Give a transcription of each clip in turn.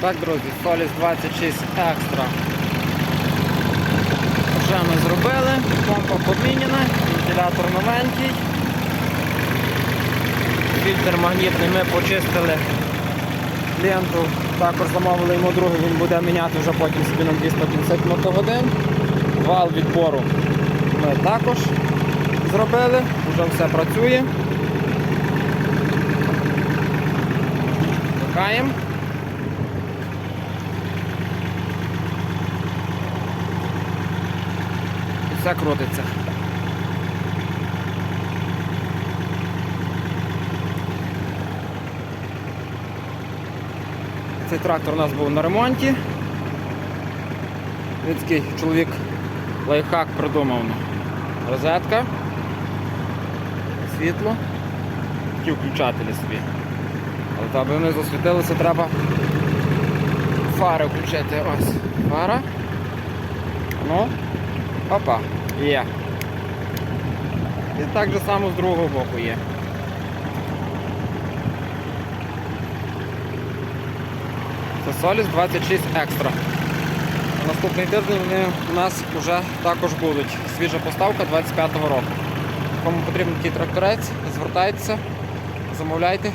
Так, друзі, Solis 26 Extra. Вже ми зробили, помпа поміняна, вентилятор новенький. Фільтр магнітний ми почистили ленту, також замовили йому другий, він буде міняти вже потім собі на 250 мотогодин. Вал відбору ми також зробили, вже все працює. Вмикаємо. Все крутиться. Цей трактор у нас був на ремонті. Такий чоловік лайфхак придумав. Розетка, світло, такі включателі собі. Але аби вони засвітилися, треба фари включити. Ось. Фара. Ну, опа, є. І так же само з другого боку є. Це Solis 26 Extra. На Наступний тиждень вони у нас вже також будуть. Свіжа поставка 25-го року. Кому потрібен такий тракторець, звертайтеся, замовляйте.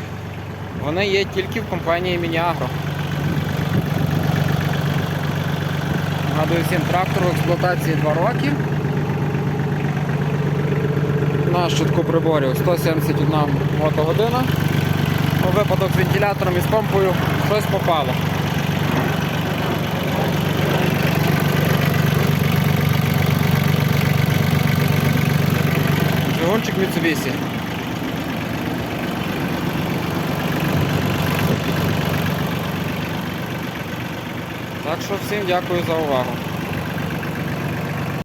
Вони є тільки в компанії Мініагро. Нагадую всім трактору експлуатації 2 роки. На щитку приборів 171 мотогодина. У випадок з вентилятором і з помпою щось попало. Двигунчик Mitsubishi. Так що всім дякую за увагу.